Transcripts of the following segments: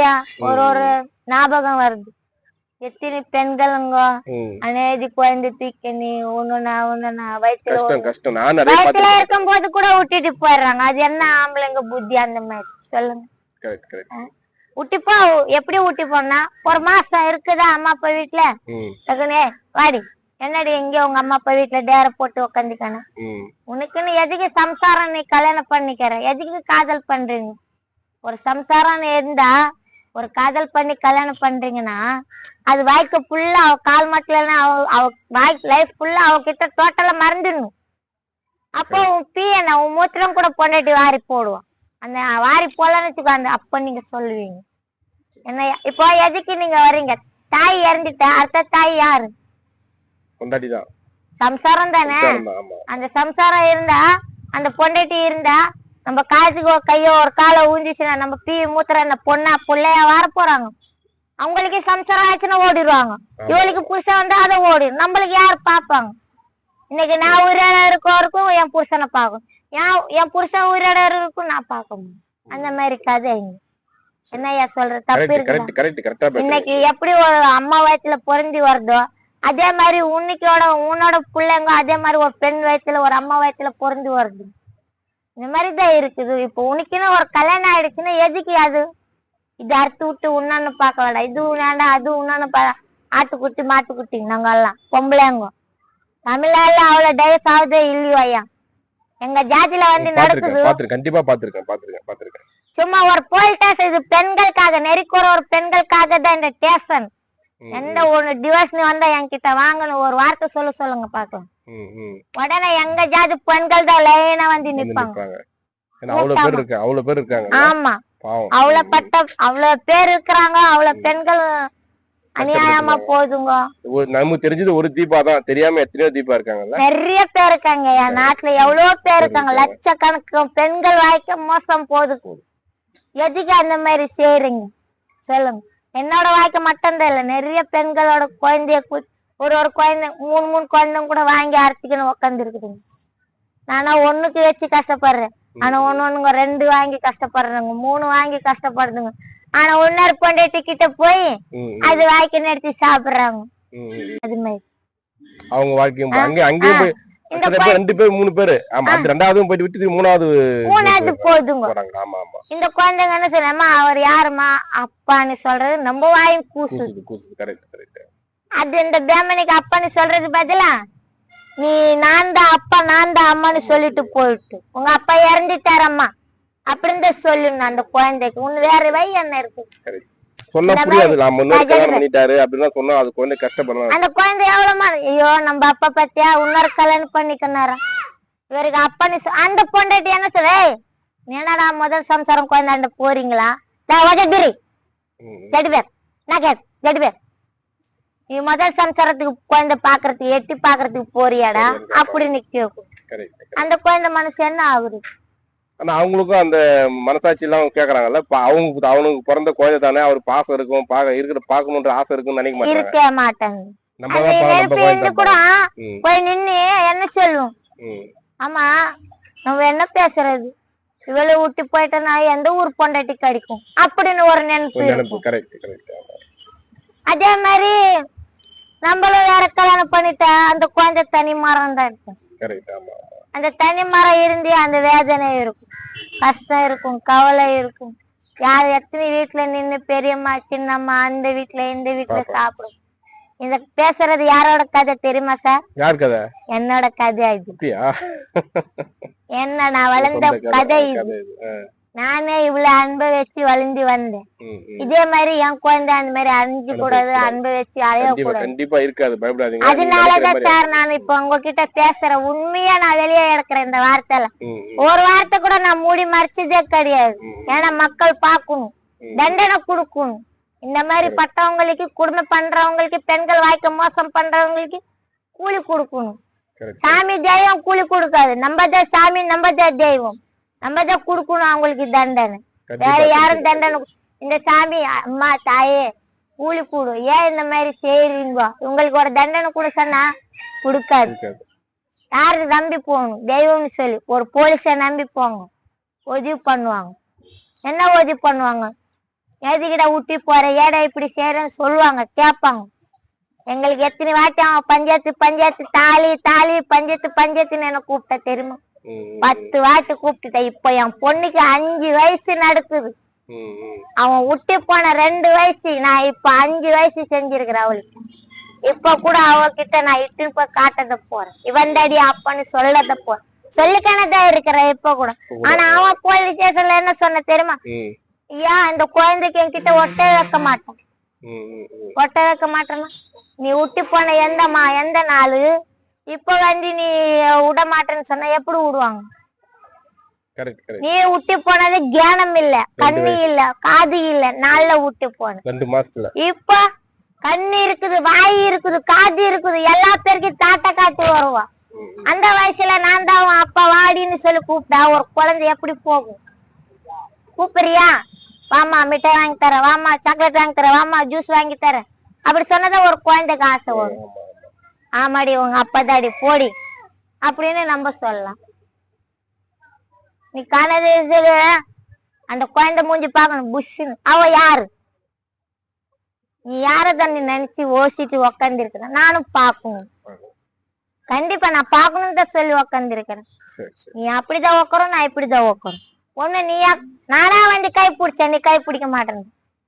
ஐயா ஒரு ஒரு ஞாபகம் வருது. எத்தனை பெண்களுங்க. அநேதி குழந்தை தூக்கி நீ ஒண்ணுனா ஒண்ணுனா வயிற்றுல வயிற்றுல இருக்கும் போது கூட விட்டுட்டு போயிடுறாங்க. அது என்ன ஆம்பளைங்க புத்தி அந்த மாதிரி? சொல்லுங்க. விட்டுப்போ எப்படி விட்டு போனா? ஒரு மாசம் இருக்குதா அம்மா அப்பா வீட்டுல டக்குனே வாடி. என்னடி எங்க உங்க அம்மா அப்பா வீட்டுல டேர போட்டு உக்காந்துக்கான? உனக்குன்னு எதுக்கு சம்சாரம் நீ கல்யாணம் பண்ணிக்கிற? எதுக்கு காதல் பண்றீங்க ஒரு சம்சாரம் இருந்தா ஒரு காதல் பண்ணி கல்யாணம் பண்றீங்கன்னா அது வாய்க்கு ஃபுல்லா அவ கால் மட்டும் அவ அவ வாய் லைஃப் ஃபுல்லா அவகிட்ட டோட்டலா மறந்துடணும். அப்போ உன் பீ என்ன உன் மூத்திரம் கூட பொண்டாட்டி வாரி போடுவான். அந்த வாரி போலன்னு வச்சுக்கோ அந்த அப்ப நீங்க சொல்லுவீங்க. என்ன இப்போ எதுக்கு நீங்க வர்றீங்க? தாய் இறந்துட்டா அடுத்த தாய் யாரு? சம்சாரம் தானே? அந்த சம்சாரம் இருந்தா அந்த பொண்டாட்டி இருந்தா நம்ம காசுக்கு ஒரு கையோ ஒரு காலை ஊஞ்சிச்சுன்னா நம்ம பீ மூத்திர அந்த பொண்ணா பிள்ளையா வர போறாங்க. அவங்களுக்கு சம்சாரம் ஆச்சுன்னா ஓடிடுவாங்க இவளுக்கு புருஷன் வந்தா அதை ஓடிடும். நம்மளுக்கு யார் பாப்பாங்க இன்னைக்கு நான் உயிரோட இருக்கவருக்கும் என் புருஷனை பார்க்கும் என் என் புருஷன் உயிரோட இருக்கும் நான் பார்க்கணும் அந்த மாதிரி கதை இங்க. என்னய்யா சொல்ற தப்பு பேசுறீங்க. இன்னைக்கு எப்படி ஒரு அம்மா வயித்துல பொருந்தி வருதோ அதே மாதிரி உன்னைக்கோட உன்னோட பிள்ளைங்க அதே மாதிரி ஒரு பெண் வயித்துல ஒரு அம்மா வயித்துல பொருந்தி வருது. இந்த மாதிரி தான் இருக்குது. இப்போ உனக்குன்னு ஒரு கல்யாணம் ஆயிடுச்சுன்னா எதுக்கு அது? இது அறுத்து விட்டு உன்னான்னு பார்க்க வேண்டாம் இது வேண்டாம் அது உன்னான்னு பா ஆட்டுக்குட்டி மாட்டுக்குட்டி நாங்க எல்லாம் பொம்பளைங்க. தமிழ்நாடுல அவ்வளவு டைவர்ஸ் ஆகுதே இல்லையோ ஐயா? எங்க ஜாதியில வந்து நடக்குது. கண்டிப்பா பாத்துருக்கேன் பாத்துருக்கேன் பாத்துருக்கேன். சும்மா ஒரு போல் டேஸ் இது பெண்களுக்காக நெறிக்கூற ஒரு பெண்களுக்காக தான் இந்த டேஷன் ம், எந்த ஒண்ணு டிவோர்ஸ் வந்தா என்கிட்ட வாங்கணும் ஒரு வார்த்தை சொல்ல சொல்லுங்க பாக்கலாம். உடனே எங்க ஜாதி பெண்கள் தான் லைனா வந்து நிப்பாங்க. அவ்வளவு பேர் இருக்காங்க ஆமா. அவ்வளவு பட்ட அவ்வளவு பேர் இருக்கிறாங்க அவ்வளவு பெண்கள் அநியாயமா போதுங்க ஒரு- நமக்கு தெரிஞ்சது ஒரு தீபா தான் தெரியாம எத்தனையோ தீபா இருக்காங்கல்ல? நிறைய பேர் இருக்காங்க என் நாட்டுல எவ்வளவு பேர் இருக்காங்க லட்சக்கணக்கு பெண்கள் வாய்க்க மோசம் போகுது. எதுக்கு அந்த மாதிரி செய்றீங்க? சொல்லுங்க. என்னோட வாய்க்க மட்டும்தான் இல்ல. நிறைய பெண்களோட குழந்தைய ஒரு ஒரு குழந்தை மூணு மூணு குழந்தைங்க கூட வாங்கி அறுத்திக்கணும் உட்காந்து இருக்குதுங்க நானா ஒண்ணுக்கு வச்சு கஷ்டப்படுறேன். ஆனா ஒண்ணு ஒண்ணுங்க ரெண்டு வாங்கி கஷ்டப்படுறேங்க மூணு வாங்கி கஷ்டப்படுதுங்க. ஆனா ஒன்னொரு பொண்டாட்டி கிட்ட போய் அது வாய்க்கு நிறுத்தி சாப்பிடுறாங்க. அது மாதிரி. அவங்க வாழ்க்கையும் அங்கே அங்கேயும் போய் ரெண்டு பேர் மூணு பேரு. ஆமா அது ரெண்டாவதும் போயிட்டு விட்டு மூணாவது மூணாவது போதுங்க. போறாங்க ஆமா ஆமா. இந்த குழந்தைங்க என்ன சொன்னமா அவர் யாருமா அப்பான்னு சொல்றது நம்ம வாயும் கூசு கரெக்ட் கரெக்ட் அது இந்த பேமனிக்கு அப்பான்னு சொல்றது பதிலா நீ நான் தான் அப்பா நான் தான் அம்மான்னு சொல்லிட்டு போயிட்டு உங்க அப்பா இறந்துட்டாரம்மா. அப்படின்னு தான் சொல்லணும் அந்த குழந்தைக்கு. உன் வேற வை என்ன இருக்கு? சொன்னா புரியாது. நான் முன்னாடி கல்யாணம் பண்ணிட்டாரு அப்படின்னு சொன்னா அது குழந்தை கஷ்டப்படலாம். அந்த குழந்தை எவ்வளவுமா ஐயோ நம்ம அப்பா பத்தியா? இன்னொரு கல்யாணம் பண்ணிக்கனாரா? இவருக்கு அப்பன்னு சொ- அந்த பொண்டாட்டி என்ன சொல்ற "ஏய், நீ என்னடா முதல் சம்சாரம் குழந்தை போறீங்களா? நான் ம். ஜெட்டு பேர். நான் கேட் ஜெட்டு பேர். நீ முதல் சம்சாரத்துக்கு குழந்தை பாக்குறதுக்கு எட்டி பாக்குறதுக்கு போறியாடா? அப்படின்னு கேக்கும். அந்த குழந்தை மனசு என்ன ஆகுது? ஆனா அவங்களுக்கும் அந்த மனசாட்சி எல்லாம் கேக்குறாங்கல்ல. இப்ப அவங்க அவனுக்கு பிறந்த குழந்தை தானே அவர் பாசம் இருக்கும் பாக்க இருக்கிற பாக்கணும்ன்ற ஆசை இருக்கும்னு நினைக்க மாட்டாங்க. மாட்டாங்க. நம்ம தான் கூட போய் நின்னு என்ன சொல்லுவோம். ஆமா நம்ம என்ன பேசுறது? இவ்வளவு விட்டு போயிட்டனா எந்த ஊர் பொண்டாட்டி கிடைக்கும்? அப்படின்னு ஒரு நினைப்பு அதே மாதிரி நம்மளும் வேற கல்யாணம் பண்ணிட்டா அந்த குழந்தை தனி மரம் தான் இருக்கும். அந்த தனி மரம் இருந்து அந்த வேதனை இருக்கும். கஷ்டம் இருக்கும் கவலை இருக்கும். யார் எத்தனை வீட்டுல நின்னு பெரியம்மா சின்னம்மா அந்த வீட்டுல இந்த வீட்டுல. சாப்பிடும். இந்த பேசுறது யாரோட கதை தெரியுமா சார்? யார் கதை? என்னோட கதை இது என்ன நான் வளர்ந்த கதை இது. நானே இவ்வளவு அன்பை வச்சு வளர்ந்து வந்தேன். இதே மாதிரி என் குழந்தை அந்த மாதிரி அழிஞ்சு கூடாது அன்பை வச்சு அழைய கண்டிப்பா இருக்காது பயப்படாதீங்க. அதனாலதான் சார் நான் இப்ப உங்ககிட்ட பேசுறேன். உண்மையா நான் வெளியே எடுக்கிறேன் இந்த வார்த்தையில. ஒரு வார்த்தை கூட நான் மூடி மறைச்சதே கிடையாது. ஏன்னா மக்கள் பார்க்கணும். ம். தண்டனை கொடுக்கணும். இந்த மாதிரி பட்டவங்களுக்கு குடும்பம் பண்றவங்களுக்கு பெண்கள் வாய்க்க மோசம் பண்றவங்களுக்கு கூலி கொடுக்கணும். சாமி தெய்வம் கூலி கொடுக்காது. நம்ம தான் சாமி நம்ம தான் தெய்வம். நம்ம தான் கொடுக்கணும் அவங்களுக்கு தண்டனை. வேற யாரும். தண்டனை? இந்த சாமி அம்மா தாயே கூலி கூடு. ஏன் இந்த மாதிரி செய்றீங்க? உங்களுக்கு ஒரு தண்டனை கூட சொன்னா கொடுக்காது. இருக்காது. யாரு நம்பி போகணும்? தெய்வம்னு சொல்லி. ஒரு போலீஸை நம்பி போங்க. உதவி பண்ணுவாங்க. என்ன உதவி பண்ணுவாங்க? எதுக்கிட்ட ஊட்டி போற? ஏடா இப்படி செய்யறேன்னு சொல்லுவாங்க. கேட்பாங்க. எங்களுக்கு எத்தனை வாட்டி அவன் பஞ்சாயத்து பஞ்சாயத்து தாலி தாலி பஞ்சாயத்து பஞ்சாயத்துன்னு என்ன கூப்பிட்ட தெரியுமா? பத்து வாட்டி கூப்பிட்டுட்டேன். இப்போ என் பொண்ணுக்கு அஞ்சு வயசு நடக்குது. அவன் விட்டு போன ரெண்டு வயசு நான் இப்ப அஞ்சு வயசு செஞ்சிருக்கிறேன் அவளுக்கு. இப்ப கூட அவகிட்ட நான் இட்டுன்னு போய் காட்டத போறேன். இவன் தாடி அப்பன்னு சொல்லத போறேன். சொல்லிக்கணதான் இருக்கிறேன் இப்ப கூட. ஆனா அவன் போலீஸ் ஸ்டேஷன்ல என்ன சொன்ன தெரியுமா? ஏன் இந்த குழந்தைக்கு என்கிட்ட ஒட்ட வைக்க மாட்டேன். ஒட்ட வைக்க மாட்டேன்னா நீ விட்டு போன எந்த மா எந்த நாளு? இப்ப வந்து நீ விட மாட்டேன்னு சொன்னா எப்படி விடுவாங்க? நீ விட்டு போனது ஞானம் இல்ல கண்ணு இல்ல காது இல்ல நாள்ல விட்டு போன ரெண்டு மாசத்துல. இப்ப கண்ணு இருக்குது வாய் இருக்குது காது இருக்குது எல்லா பேருக்கும் தாட்டை காட்டி வருவா. அந்த வயசுல நான் தான் அவன் அப்பா வாடின்னு சொல்லி கூப்பிட்டா ஒரு குழந்தை எப்படி போகும்? கூப்பிடுறியா? வாமா மிட்டாய் வாங்கி தரேன் வாமா சாக்லேட் வாங்கி தரேன் வாமா ஜூஸ் வாங்கி தரேன். அப்படி சொன்னதான் ஒரு குழந்தைக்கு ஆசை வரும். ஆமாடி உங்க அப்பதாடி போடி. அப்படின்னு நம்ம சொல்லலாம். நீ கனது அந்த குழந்தை மூஞ்சி பார்க்கணும் புஷ்ஷுன்னு. அவ யாரு? நீ யார நீ நினைச்சு ஓசிட்டு உக்காந்து இருக்கிற நானும் பார்க்கணும். கண்டிப்பா நான் பார்க்கணும்னு தான் சொல்லி உக்காந்து இருக்கிறேன் சரி சரி. நீ அப்படிதான் உக்கறோம் நான் இப்படிதான் உக்கறோம் ஒண்ணு நீயா நானா வந்து கை பிடிச்சேன் நீ கை பிடிக்க மாட்டேன்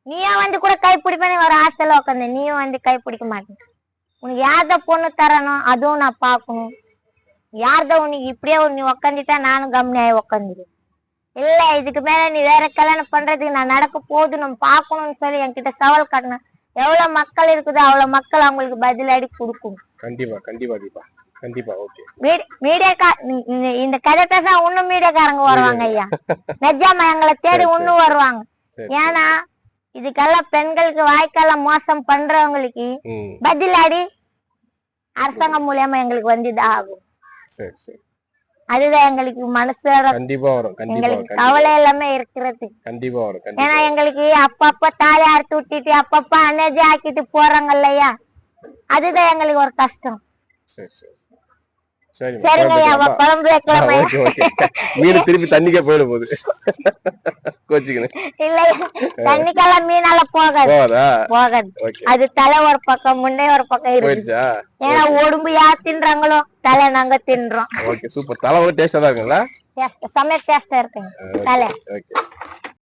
நீயா வந்து கூட கை பிடிப்பேன்னு ஒரு ஆசையில உக்காந்து நீயும் வந்து கை பிடிக்க மாட்டேன் உனக்கு யார்த பொண்ணு தரணும் அதுவும் நான் பார்க்கணும். யார்த உனக்கு இப்படியே ஒரு நீ உக்காந்துட்டா நானும் கம்னியாயி உக்காந்துரு இல்ல இதுக்கு மேல நீ வேற கல்யாணம் பண்றதுக்கு நான் நடக்க போகுது நம்ம பார்க்கணும்னு சொல்லி என்கிட்ட சவால் காட்டினேன் எவ்வளவு மக்கள் இருக்குதோ அவ்வளவு மக்கள் அவங்களுக்கு பதிலடி கொடுக்கணும் கண்டிப்பா கண்டிப்பா தீபா. கண்டிப்பா ஓகே மீடியா இந்த கதை பேச இன்னும் மீடியாக்காரங்க வருவாங்க ஐயா. நிஜாமா எங்களை தேடி இன்னும் வருவாங்க. ஏன்னா இதுக்கெல்லாம் பெண்களுக்கு வாய்க்கெல்லாம் மோசம் பண்றவங்களுக்கு பதிலடி அரசாங்கம் மூலியமா எங்களுக்கு வந்துதான் ஆகும். சரி சரி. அதுதான் எங்களுக்கு மனசோட கண்டிப்பா வரும் எங்களுக்கு கவலை எல்லாமே இருக்கிறது. கண்டிப்பா வரும் ஏன்னா எங்களுக்கு அப்பப்ப தாலி அறுத்து விட்டுட்டு அப்பப்ப அனர்ஜி ஆக்கிட்டு போறாங்க இல்லையா? அதுதான் எங்களுக்கு ஒரு கஷ்டம். சரி சரி. மீன் திருப்பி தண்ணிக்கே போயிட போகுது. கோச்சிக்கணும். இல்லையா? தண்ணிக்கெல்லாம் மீனெல்லாம் போகாது. போகாது? அது தலை ஒரு பக்கம் முன்னே ஒரு பக்கம் இருக்கு. ஏன்னா உடம்பு யார் தின்றாங்களோ தலை நாங்க தின்றோம். Okay super. தலை ஒரு டேஸ்டா இருக்குங்களா? செம்ம டேஸ்டா இருக்குங்க. தலை. ஓகே.